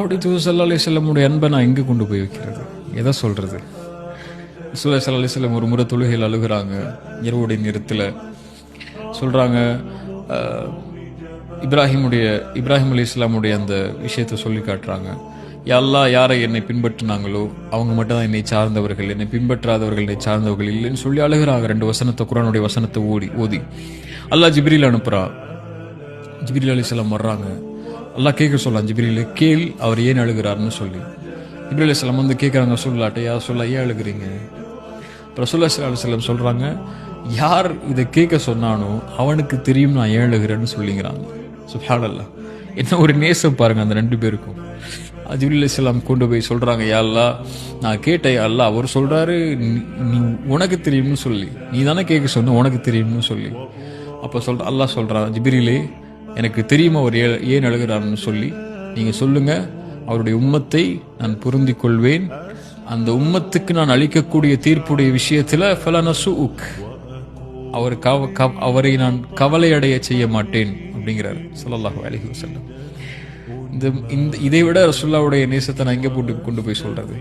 அப்படி தூது சல்லா அலி செல்லமுடைய அன்பை நான் எங்கே கொண்டு போய் வைக்கிறது? எதை சொல்கிறது சுல்லா சல்லா அலி செல்லம் ஒரு முறை தொழுகையில் அழுகுறாங்க இரவுடைய நேரத்தில் சொல்கிறாங்க இப்ராஹிமுடைய இப்ராஹிம் அலி இஸ்லாமுடைய அந்த விஷயத்தை சொல்லி காட்டுறாங்க. எல்லா யாரை என்னை பின்பற்றினாங்களோ அவங்க மட்டும் தான் என்னை சார்ந்தவர்கள் என்னை பின்பற்றாதவர்கள் என்னை சார்ந்தவர்கள் இல்லைன்னு சொல்லி அழுகிறாங்க. ரெண்டு வசனத்தை குரானுடைய வசனத்தை ஓடி ஓதி. அல்லாஹ் ஜிப்ரீல் அனுப்புகிறான் ஜிப்ரீல் அலிஸ்லாம் வர்றாங்க. அல்லாஹ் கேட்க சொல்லலாம் ஜிப்ரீல் கேள் அவர் ஏன் அழுகிறார்னு சொல்லி. ஜிப்ரீல் அலிஸ்லாம் வந்து கேட்குறாங்க சொல்லாட்ட யார் சொல்ல ஏன் அழுகிறீங்க? ரசூல்லா அலுவலம் சொல்கிறாங்க யார் இதை கேட்க சொன்னானோ அவனுக்கு தெரியும் நான் ஏன் அழுகிறேன்னு சொல்லிங்கிறாங்க. சுஹானல்லா என்ன ஒரு நேசம் பாருங்கள் அந்த ரெண்டு பேருக்கும். ஜிப்ரீல் அலிஸ்லாம் கொண்டு போய் சொல்கிறாங்க யாழ்லா நான் கேட்டேன் அல்லா அவர் சொல்கிறாரு நீ உனக்கு தெரியும்னு சொல்லி. நீ தானே கேட்க சொன்ன உனக்கு தெரியும்னு சொல்லி. அப்போ சொல்ற அல்லா சொல்கிறான் ஜிபிரிலே எனக்கு தெரியும் அவர் ஏ ஏன் அழுகிறார்னு சொல்லி? நீங்கள் சொல்லுங்க. அவருடைய உம்மத்தை நான் புரிந்து கொள்வேன் அந்த உம்மத்துக்கு நான் அளிக்கக்கூடிய தீர்ப்புடைய விஷயத்தில் ஃபலனசு உக் அவர் கவ கவ- அவரை நான் கவலை அடைய செய்ய மாட்டேன் அப்படிங்கிறார். ஸல்லல்லாஹு அலைஹி வஸல்லம். இந்த இந்த இதை விட ரசுல்லாவுடைய நேசத்தை நான் எங்கே போட்டு கொண்டு போய் சொல்றது?